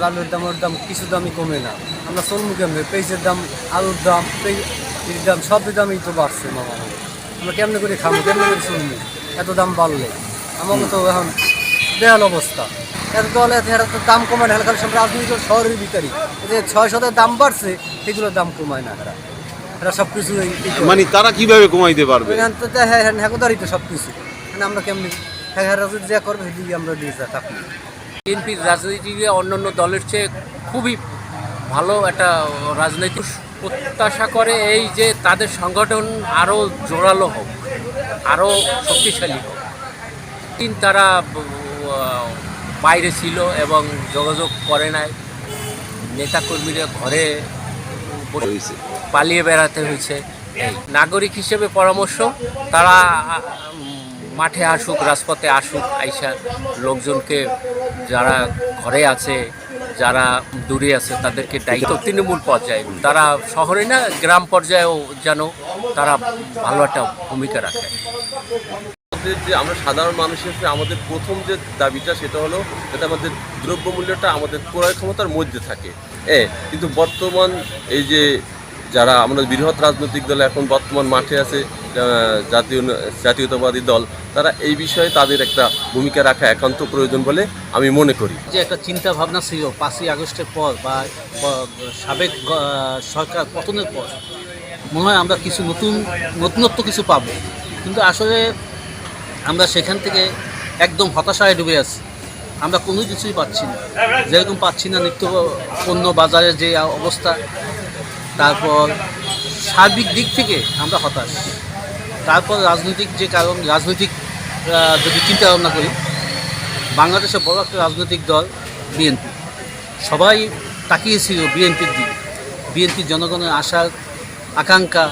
চালের দাম ওর দাম কিছু দামই কমে না আমরা চলমু কেমনে পেঁয়াজের দাম আলুর দাম পেঁয়াজের দাম সব দামই তো বাড়ছে মামা আমরা কেমনে করে খাব কেমনে করে চলবো এত দাম বাড়লে আমাকে তো এখন বেহাল অবস্থা এত দল এত এরা তো দাম কমায় না খালি সব রাজনীতি শহরের ভিতরেই এই যে ছয় শতের দাম বাড়ছে সেগুলোর দাম কমায় না এরা এরা সব কিছু মানে তারা কীভাবে কমাইতে পারবে এখান তো তো হ্যাঁ হ্যাঁ হ্যাঁ তো সব কিছু মানে আমরা কেমনি হ্যাঁ হ্যাঁ যা করবে সেদিকে আমরা দিয়ে যা থাকি বিএনপির রাজনীতিকে অন্যান্য দলের চেয়ে খুবই ভালো একটা রাজনৈতিক প্রত্যাশা করে এই যে তাদের সংগঠন আরও জোরালো হোক আরও শক্তিশালী হোক। দিন তারা বাইরে ছিল এবং যোগাযোগ করে নাই। নেতাকর্মীরা ঘরে। পালিয়ে বেড়াতে হয়েছে। এই নাগরিক হিসেবে পরামর্শ তারা মাঠে আসুক, রাজপথে আসুক, আইসা লোকজনকে যারা ঘরে আছে, যারা দূরে আছে, তাদেরকে দায়িত্ব তৃণমূল পর্যায়ে। তারা শহরে না, গ্রাম পর্যায়েও যেন তারা ভালো একটা ভূমিকা রাখে। যে, আমরা সাধারণ মানুষ হিসেবে আমাদের প্রথম যে দাবিটা, সেটা হলো যাতে আমাদের দ্রব্যমূল্যটা আমাদের ক্রয় ক্ষমতার মধ্যে থাকে। হ্যাঁ কিন্তু বর্তমান এই যে যারা আমরা বৃহৎ রাজনৈতিক দল এখন বর্তমান মাঠে আছে জাতীয় জাতীয়তাবাদী দল, তারা এই বিষয়ে তাদের একটা ভূমিকা রাখা একান্ত প্রয়োজন বলে আমি মনে করি। যে একটা চিন্তা ভাবনা ছিল পাঁচই আগস্টের পর বা সাবেক সরকার পতনের পর, মনে হয় আমরা কিছু নতুন, নতুনত্ব কিছু পাবো। কিন্তু আসলে আমরা সেখান থেকে একদম হতাশায় ডুবে আছি। আমরা কোনো কিছুই পাচ্ছি না। যেরকম পাচ্ছি না নিত্য পণ্য বাজারের যে অবস্থা তারপর সার্বিক দিক থেকে আমরা হতাশ। তারপর রাজনৈতিক যে কারণ, রাজনৈতিক যদি চিন্তা ভাবনা করি বাংলাদেশের বড় একটা রাজনৈতিক দল বিএনপি। সবাই তাকিয়েছিল বিএনপির দিকে। বিএনপির জনগণের আশার আকাঙ্ক্ষা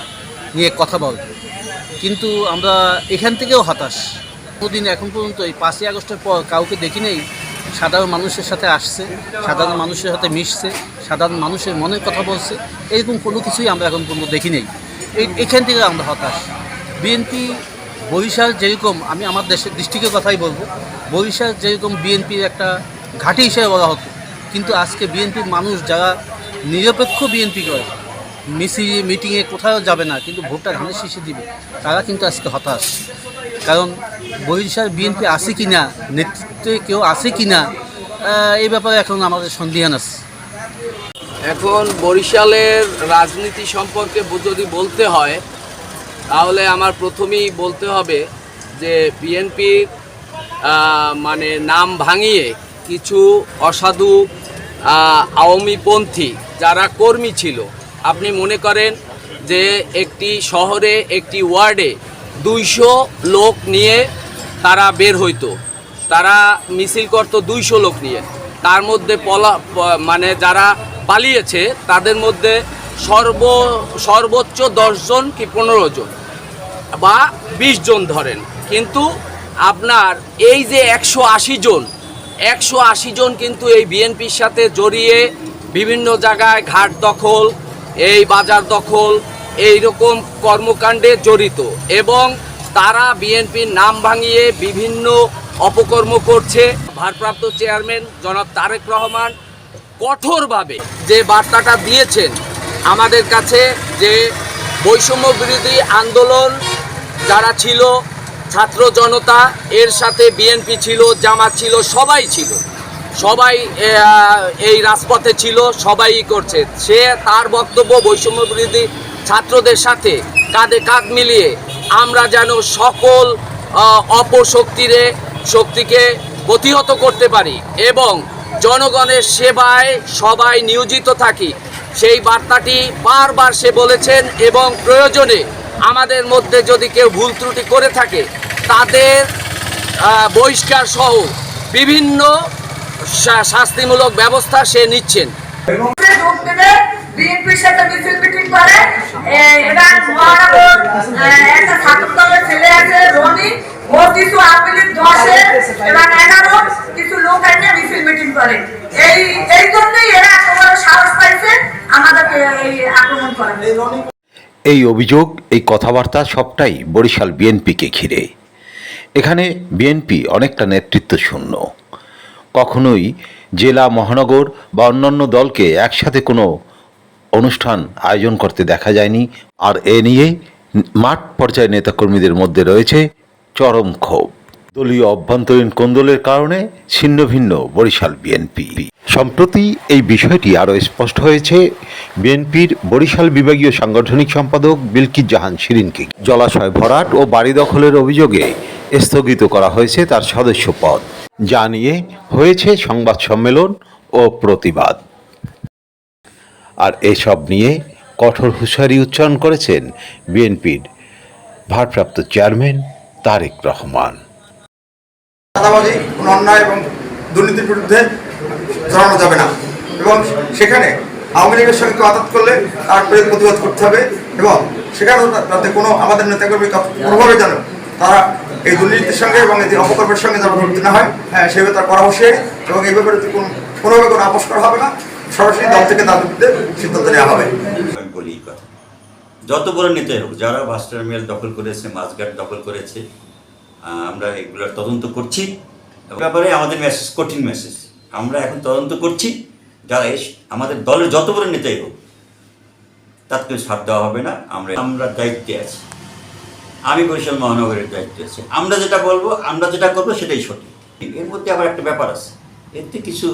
নিয়ে কথা বলবে কিন্তু আমরা এখান থেকেও হতাশ। কোনোদিন এখন পর্যন্ত এই পাঁচই আগস্টের পর কাউকে দেখি নেই সাধারণ মানুষের সাথে আসছে, সাধারণ মানুষের সাথে মিশছে, সাধারণ মানুষের মনের কথা বলছে, এরকম কোনো কিছুই আমরা এখন পর্যন্ত দেখি নেই। এখান থেকে আমরা হতাশ। বিএনপি বরিশাল যেরকম, আমি আমার দেশের ডিস্ট্রিক্টের কথাই বলব, বরিশাল যেরকম বিএনপির একটা ঘাঁটি হিসেবে বলা হতো, কিন্তু আজকে বিএনপির মানুষ যারা নিরপেক্ষ বিএনপি করে মিছিল মিটিংয়ে কোথাও যাবে না, কিন্তু ভোটটা ধানের শীষে দিবে, তারা কিন্তু আজকে হতাশ। কারণ বরিশাল বিএনপি আছে কি না নেতৃত্বে কেউ আছে কি না এই ব্যাপারে এখন আমাদের সন্দেহান আছে। এখন বরিশালের রাজনীতি সম্পর্কে যদি বলতে হয়, তাহলে আমার প্রথমেই বলতে হবে যে বিএনপির মানে নাম ভাঙিয়ে কিছু অসাধু আওয়ামীপন্থী যারা কর্মী ছিল, আপনি মনে করেন যে একটি শহরে, একটি ওয়ার্ডে দুইশো লোক নিয়ে তারা বের হইতো। তারা মিছিল করতো দুইশো লোক নিয়ে। তার মধ্যে পলা মানে যারা পালিয়েছে, তাদের মধ্যে সর্ব সর্বোচ্চ দশজন কি পনেরো জন বা বিশ জন ধরেন। কিন্তু আপনার এই যে একশো আশি জন, একশো আশি জন কিন্তু এই বিএনপির সাথে জড়িয়ে বিভিন্ন জায়গায় ঘাট দখল, এই বাজার দখল এই রকম কর্মকাণ্ডে জড়িত। এবং তারা বিএনপির নাম ভাঙিয়ে বিভিন্ন অপকর্ম করছে। ভারপ্রাপ্ত চেয়ারম্যান জনাব তারেক রহমান কঠোরভাবে যে বার্তাটা দিয়েছেন আমাদের কাছে যে বৈষম্য বিরোধী আন্দোলন যারা ছিল, ছাত্র জনতা, এর সাথে বিএনপি ছিল, জামাত ছিল, সবাই ছিল। সবাই এই রাজপথে ছিল, সবাই করছে। সে তার বক্তব্য বৈষম্য বিরোধী ছাত্রদের সাথে কাঁধে কাঁধ মিলিয়ে আমরা যেন সকল অপশক্তিরে, শক্তিকে প্রতিহত করতে পারি এবং জনগণের সেবায় সবাই নিয়োজিত থাকি। সেই বার্তাটি বারবার সে বলেছেন এবং প্রয়োজনে আমাদের মধ্যে যদি কেউ ভুল ত্রুটি করে থাকে, তাদের বহিষ্কার সহ বিভিন্ন শাস্তিমূলক ব্যবস্থা সে নিচ্ছেন। বিএনপির সাথে মিছিল মিটিং করে এই এটা মহানগর আহ, একটা ছাত্র দলের ছেলে আছে রনি ও কিছু আপিলির এবং এগারো কিছু লোক মিছিল মিটিং করে। এই এই জন্যই এরা এত বড় সাহস পাইছে আমাদেরকে এই আক্রমণ করে এই অভিযোগ, এই কথাবার্তা সবটাই বরিশাল বিএনপিকে ঘিরে। এখানে বিএনপি অনেকটা নেতৃত্ব শূন্য। কখনোই জেলা, মহানগর বা অন্যান্য দলকে একসাথে কোনো অনুষ্ঠান, আয়োজন করতে দেখা যায়নি। আর এ নিয়ে মাঠ পর্যায়ে নেতাকর্মীদের মধ্যে রয়েছে চরম ক্ষোভ। দলীয় অভ্যন্তরীণ কোন্দলের কারণে ছিন্ন ভিন্ন বরিশাল বিএনপি। সম্প্রতি এই বিষয়টি আরও স্পষ্ট হয়েছে, বিএনপির বরিশাল বিভাগীয় সাংগঠনিক সম্পাদক বিলকিত জাহান শিরিনকে। জলাশয় ভরাট ও বাড়ি দখলের অভিযোগে স্থগিত করা হয়েছে তার সদস্য পদ যা নিয়ে হয়েছে সংবাদ সম্মেলন ও প্রতিবাদ। আর এসব নিয়ে কঠোর হুঁশিয়ারি উচ্চারণ করেছেন বিএনপির ভারপ্রাপ্ত চেয়ারম্যান তারেক রহমান। চাঁদাবাজি কোনো অন্যায় এবং দুর্নীতির বিরুদ্ধে জড়ানো যাবে না। এবং সেখানে আওয়ামী লীগের সঙ্গে আঘাত করলে তার প্রতিবাদ করতে হবে এবং সেখানে যাতে কোনো আমাদের নেতাকর্মী কোনোভাবে যেন তারা এই দুর্নীতির সঙ্গে এবং এই অপকর্মের সঙ্গে যেন যুক্ত না হয় হ্যাঁ সেভাবে তার পরামর্শে এবং এই ব্যাপারে কোনো কোনোভাবে কোনো আপোষ করা হবে না। সরাসরি দল থেকে তার সিদ্ধান্ত নেওয়া হবে। যত বড় নেতাই হোক, যারা বাস টার্মিনাল দখল করেছে, মাছঘাট দখল করেছে আমরা এগুলোর তদন্ত করছি। ব্যাপারে আমাদের মেসেজ কঠিন মেসেজ আমরা এখন তদন্ত করছি। যারা আমাদের দলের যত বড় নেতাই হোক তাকে ছাড় দেওয়া হবে না। আমরা আমরা দায়িত্বে আছি। আমি বরিশাল মহানগরের দায়িত্বে আছি। আমরা যেটা বলব, আমরা যেটা করব, সেটাই সঠিক। এর মধ্যে আবার একটা ব্যাপার আছে। এতে কিছু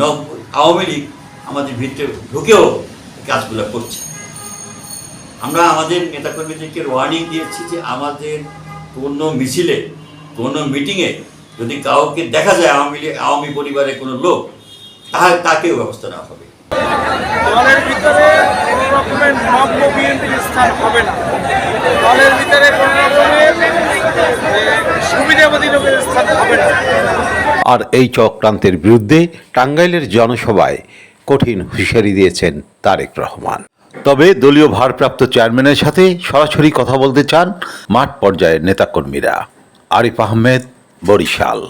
নব, আওয়ামী লীগ আমাদের ভিতরে ঢুকেও কাজগুলো করছে। আমরা আমাদের নেতাকর্মীদেরকে ওয়ার্নিং দিয়েছি যে আমাদের কোনো মিছিলে কোনো মিটিংয়ে যদি কাউকে দেখা যায় আওয়ামী লীগ আওয়ামী পরিবারের কোনো লোক তাহলে তাকেও ব্যবস্থা নেওয়া হবে। দলের ভিতরে কোনো রকমের নব্য বিএনপির স্থান হবে না। দলের ভিতরে কোনো রকমের সুবিধাবাদী লোকের স্থান হবে না। আর এই চক্রান্তের বিরুদ্ধে টাঙ্গাইলের জনসভায় কঠিন হুঁশিয়ারি দিয়েছেন তারেক রহমান। তবে দলীয় ভারপ্রাপ্ত চেয়ারম্যানের সাথে সরাসরি কথা বলতে চান মাঠ পর্যায়ের নেতাকর্মীরা। আরিফ আহমেদ, বরিশাল।